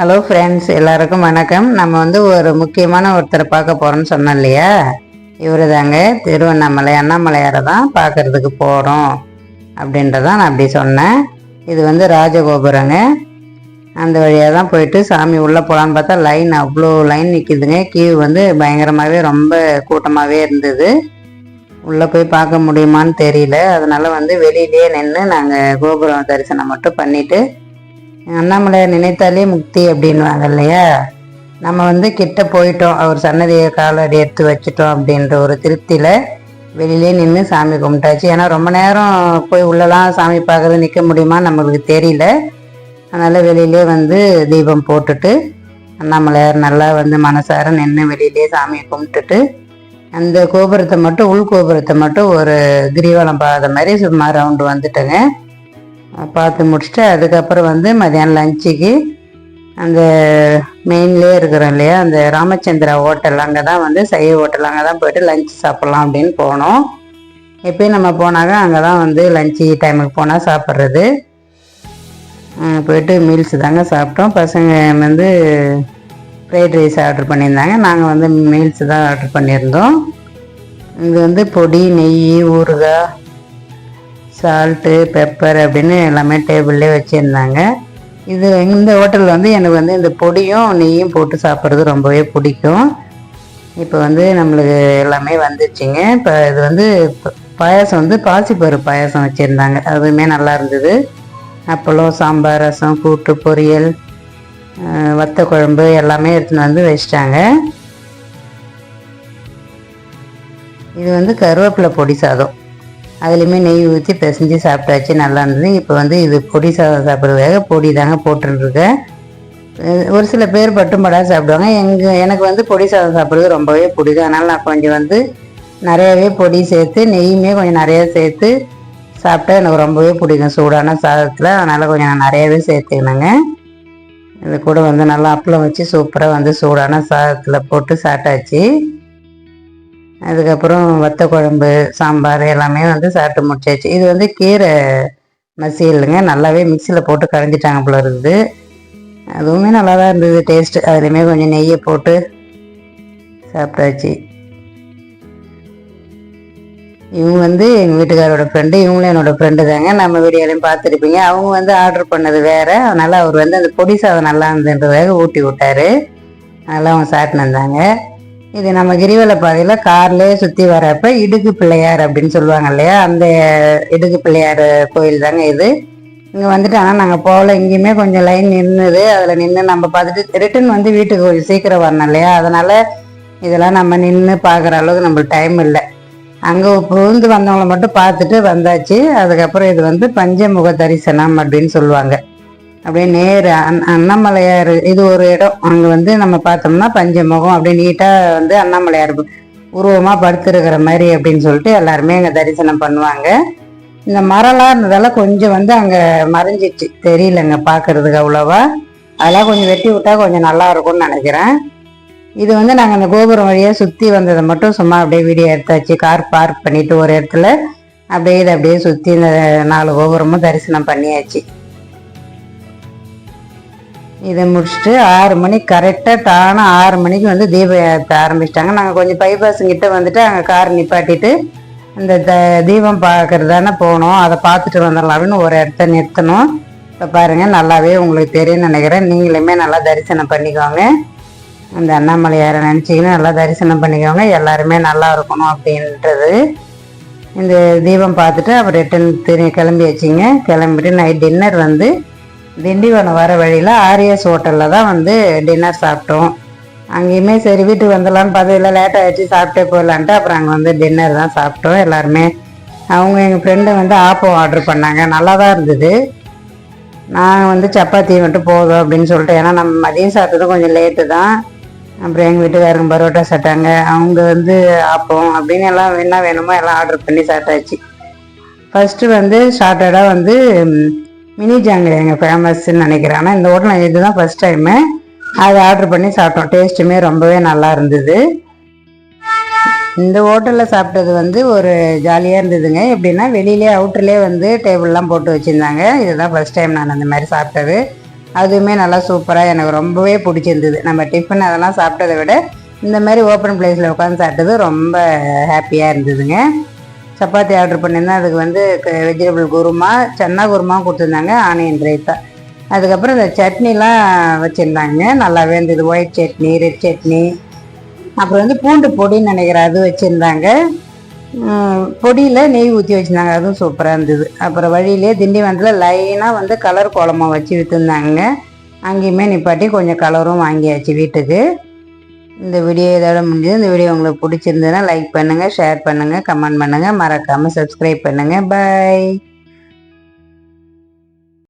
Hello friends எல்லாருக்கும் வணக்கம். நம்ம வந்து ஒரு முக்கியமான ஒருத்தரை பார்க்க போகிறோம்னு சொன்னோம் இல்லையா? இவரு தாங்க திருவண்ணாமலை அண்ணாமலையாரை தான் பார்க்கறதுக்கு போகிறோம் அப்படின்றதான் நான் அப்படி சொன்னேன். இது வந்து ராஜகோபுரங்க. அந்த வழியாக தான் போயிட்டு சாமி உள்ளே போகலான்னு பார்த்தா லைன் அவ்வளோ லைன் நிற்கிதுங்க கியூ வந்து பயங்கரமாகவே ரொம்ப கூட்டமாகவே இருந்தது. உள்ளே போய் பார்க்க முடியுமான்னு தெரியல. அதனால் வந்து வெளியிலேயே நின்று நாங்கள் கோபுரம் தரிசனம் மட்டும் பண்ணிவிட்டு அண்ணாமலையார் நினைத்தாலே முக்தி அப்படின்வாங்க இல்லையா? நம்ம வந்து கிட்ட போயிட்டோம். அவர் சன்னதியை காலடி எடுத்து வச்சுட்டோம் அப்படின்ற ஒரு திருப்தியில் வெளியிலே நின்று சாமி கும்பிட்டாச்சு. ஏன்னா ரொம்ப நேரம் போய் உள்ளலாம் சாமி பார்க்குறது நிற்க முடியுமா நம்மளுக்கு தெரியல. அதனால் வெளியிலே வந்து தீபம் போட்டுட்டு அண்ணாமலையார் நல்லா வந்து மனசார நின்று வெளியிலே சாமியை கும்பிட்டுட்டு அந்த கோபுரத்தை மட்டும் உள் கோபுரத்தை மட்டும் ஒரு கிரிவலம் பாத மாதிரி சும்மா ரவுண்டு வந்துட்டேங்க. பார்த்து முடிச்சுட்டு அதுக்கப்புறம் வந்து மதியானம் லஞ்சுக்கு அந்த மெயின்லேயே இருக்கிறோம் இல்லையா அந்த ராமச்சந்திரா ஹோட்டல் அங்கே தான் வந்து சைவ ஹோட்டல் அங்கே தான் போயிட்டு லஞ்ச் சாப்பிட்லாம் அப்படின்னு போனோம். எப்பயும் நம்ம போனாக்க அங்கே தான் வந்து லஞ்சு டைமுக்கு போனால் சாப்பிட்றது. போயிட்டு மீல்ஸ் தாங்க சாப்பிட்டோம். பசங்க வந்து ஃப்ரைட் ரைஸ் ஆர்டர் பண்ணியிருந்தாங்க. நாங்கள் வந்து மீல்ஸ் தான் ஆர்டர் பண்ணியிருந்தோம். இது வந்து பொடி நெய் ஊறுகாய் சால்ட்டு பெப்பர் அப்படின்னு எல்லாமே டேபிள்லேயே வச்சுருந்தாங்க. இது இந்த ஹோட்டலில் வந்து எனக்கு வந்து இந்த பொடியும் நெய்யும் போட்டு சாப்பிட்றது ரொம்பவே பிடிக்கும். இப்போ வந்து நம்மளுக்கு எல்லாமே வந்துச்சுங்க. இப்போ இது வந்து பாயாசம் வந்து பாசிப்பருப்பு பாயாசம் வச்சுருந்தாங்க. அதுவுமே நல்லா இருந்தது. அப்பளம் சாம்பார் ரசம் கூட்டு பொரியல் வத்த குழம்பு எல்லாமே எடுத்துன்னு வந்து வச்சிட்டாங்க. இது வந்து கருவேப்பிலை பொடி சாதம். அதுலேயுமே நெய் ஊற்றி பிசைஞ்சு சாப்பிட்டாச்சு நல்லா இருந்தது. இப்போ வந்து இது பொடி சாதம் சாப்பிட்றதுக்காக பொடி தாங்க போட்டுருக்கேன். ஒரு சில பேர் பட்டும்படா சாப்பிடுவாங்க. எங்கள் எனக்கு வந்து பொடி சாதம் சாப்பிட்றது ரொம்பவே பிடிக்கும். அதனால் நான் கொஞ்சம் வந்து நிறையவே பொடி சேர்த்து நெய்யுமே கொஞ்சம் நிறையா சேர்த்து சாப்பிட்டா எனக்கு ரொம்பவே பிடிக்கும். சூடான சாதத்தில். அதனால் கொஞ்சம் நான் நிறையாவே சேர்த்துக்கினேங்க. இது கூட வந்து நல்லா அப்பளம் வச்சு சூப்பராக வந்து சூடான சாதத்தில் போட்டு சாப்பிட்டாச்சு. அதுக்கப்புறம் வத்த குழம்பு சாம்பார் எல்லாமே வந்து சாப்பிட்டு முடிச்சாச்சு. இது வந்து கீரை மசியலுங்க நல்லாவே மிக்சியில் போட்டு கரைஞ்சிட்டாங்க போல இருக்குது. அதுவுமே நல்லா தான் இருந்தது டேஸ்ட்டு அதுலேயுமே கொஞ்சம் நெய்யை போட்டு சாப்பிட்டாச்சு. இவங்க வந்து எங்கள் வீட்டுக்காரோட ஃப்ரெண்டு இவங்களும் என்னோட ஃப்ரெண்டு தாங்க. நம்ம வீடியோலையும் பார்த்துருப்பீங்க. அவங்க வந்து ஆர்டர் பண்ணது வேறு. அதனால் அவர் வந்து அந்த பொடி சாதம் நல்லா இருந்ததுன்றதாக ஊட்டி விட்டாரு. அதெல்லாம் அவங்க சாப்பிட்டு வந்தாங்க. இது நம்ம கிரிவல பாதையில் கார்லேயே சுற்றி வரப்ப இடுக்கு பிள்ளையார் அப்படின்னு சொல்லுவாங்க இல்லையா? அந்த இடுக்கு பிள்ளையார் கோயில் தாங்க இது. இங்கே வந்துட்டு ஆனால் நாங்கள் போகல. இங்கேயுமே கொஞ்சம் லைன் நின்றுது அதில் நின்று நம்ம பார்த்துட்டு ரிட்டன் வந்து வீட்டுக்கு கொஞ்சம் சீக்கிரம் வரணும் இல்லையா? அதனால் இதெல்லாம் நம்ம நின்று பார்க்குற அளவுக்கு நம்மளுக்கு டைம் இல்லை. அங்கே புகுந்து வந்தவங்களை மட்டும் பார்த்துட்டு வந்தாச்சு. அதுக்கப்புறம் இது வந்து பஞ்சமுக தரிசனம் அப்படின்னு சொல்லுவாங்க. அப்படியே நேர் அன் அண்ணாமலையார் இது ஒரு இடம். அங்கே வந்து நம்ம பார்த்தோம்னா பஞ்சமுகம் அப்படியே நீட்டாக வந்து அண்ணாமலையார் உருவமாக படுத்துருக்கிற மாதிரி அப்படின்னு சொல்லிட்டு எல்லாருமே அங்கே தரிசனம் பண்ணுவாங்க. இந்த மரம்லாம் இருந்ததால கொஞ்சம் வந்து அங்கே மறைஞ்சிச்சு. தெரியலங்க பார்க்கறதுக்கு அவ்வளோவா. அதெல்லாம் கொஞ்சம் வெட்டி விட்டா கொஞ்சம் நல்லா இருக்கும்னு நினைக்கிறேன். இது வந்து நாங்கள் அந்த கோபுரம் வழியாக சுற்றி வந்ததை மட்டும் சும்மா அப்படியே வீடியோ எடுத்தாச்சு. கார் பார்க் பண்ணிட்டு ஒரு இடத்துல அப்படியே இதை அப்படியே சுற்றி இந்த நாலு கோபுரமும் தரிசனம் பண்ணியாச்சு. இதை முடிச்சுட்டு ஆறு மணிக்கு கரெக்டாக தானாக ஆறு மணிக்கு வந்து தீபத்தை ஆரம்பிச்சிட்டாங்க. நாங்கள் கொஞ்சம் பைபாஸுங்கிட்ட வந்துட்டு அங்கே கார் நிப்பாட்டிட்டு அந்த த தீபம் பார்க்கறதானே போனோம். அதை பார்த்துட்டு வந்துடலாம் அப்படின்னு ஒரு இடத்த நிறுத்தணும். இப்போ பாருங்கள் நல்லாவே உங்களுக்கு தெரியும்னு நினைக்கிறேன். நீங்களுமே நல்லா தரிசனம் பண்ணிக்கோங்க. அந்த அண்ணாமலையாரை நினச்சிக்கின்னு நல்லா தரிசனம் பண்ணிக்கோங்க. எல்லாருமே நல்லா இருக்கணும் அப்படின்றது. இந்த தீபம் பார்த்துட்டு அப்புறம் ரிட்டன் திரும்பி கிளம்பி வச்சிங்க. கிளம்பிட்டு நைட் டின்னர் வந்து திண்டிவனம் வர வழியில் ஆரியஸ் ஹோட்டலில் தான் வந்து டின்னர் சாப்பிட்டோம். அங்கேயுமே சரி வீட்டுக்கு வந்துடலான்னு பார்த்து இல்லை லேட் ஆகிடுச்சு சாப்பிட்டே போயிடலான்ட்டு அப்புறம் அங்கே வந்து டின்னர் தான் சாப்பிட்டோம் எல்லாருமே. அவங்க எங்கள் ஃப்ரெண்டு வந்து ஆப்பம் ஆர்டர் பண்ணாங்க நல்லா தான் இருந்தது. நான் வந்து சப்பாத்தி மட்டும் போதும் அப்படின்னு சொல்லிட்டு ஏன்னா நம்ம மதியம் சாப்பிட்டது கொஞ்சம் லேட்டு தான். அப்புறம் எங்கள் வீட்டுக்காரங்க பரோட்டா சாப்பிட்டாங்க அவங்க வந்து ஆப்பம் அப்படின்னு எல்லாம் என்ன வேணுமோ எல்லாம் ஆர்டர் பண்ணி சாப்பிட்டாச்சு. ஃபஸ்ட்டு வந்து ஷார்ட்டடாக வந்து மினி ஜாங்கிரி எங்கள் ஃபேமஸ்ன்னு நினைக்கிறேன். ஆனால் இந்த ஹோட்டல் இதுதான் ஃபஸ்ட் டைமு அதை ஆர்டர் பண்ணி சாப்பிட்டோம். டேஸ்ட்டுமே ரொம்பவே நல்லா இருந்தது. இந்த ஹோட்டலில் சாப்பிட்டது வந்து ஒரு ஜாலியாக இருந்ததுங்க. எப்படின்னா வெளியிலே அவுட்டர்லேயே வந்து டேபிள்லாம் போட்டு வச்சுருந்தாங்க. இதுதான் ஃபஸ்ட் டைம் நான் அந்த மாதிரி சாப்பிட்டது. அதுவுமே நல்லா சூப்பராக எனக்கு ரொம்பவே பிடிச்சிருந்தது. நம்ம டிஃபன் அதெல்லாம் சாப்பிட்டதை விட இந்த மாதிரி ஓப்பன் பிளேஸில் உட்காந்து சாப்பிட்டது ரொம்ப ஹாப்பியாக இருந்ததுங்க. சப்பாத்தி ஆர்டர் பண்ணியிருந்தேன். அதுக்கு வந்து வெஜிடபிள் குருமா சன்னா குருமாவும் கொடுத்துருந்தாங்க ஆனியன் ரைத்தா. அதுக்கப்புறம் இந்த சட்னிலாம் வச்சுருந்தாங்க. நல்லாவே இருந்தது. White chutney red chutney. அப்புறம் வந்து பூண்டு பொடின்னு நினைக்கிறேன். அது வச்சுருந்தாங்க. பொடியில் நெய் ஊற்றி வச்சுருந்தாங்க. அதுவும் சூப்பராக இருந்தது. அப்புறம் வழியிலே திண்டிவனத்தில் லைனாக வந்து கலர் கோலமாக வச்சு விற்றுருந்தாங்க அங்கேயுமே நிப்பாட்டி கொஞ்சம் கலரும் வாங்கியாச்சு வீட்டுக்கு. இந்த வீடியோ இதோட முடிஞ்சது. இந்த வீடியோ உங்களுக்கு பிடிச்சிருந்ததுன்னா லைக் பண்ணுங்கள் ஷேர் பண்ணுங்கள் கமெண்ட் பண்ணுங்கள் மறக்காமல் சப்ஸ்கிரைப் பண்ணுங்கள் பாய்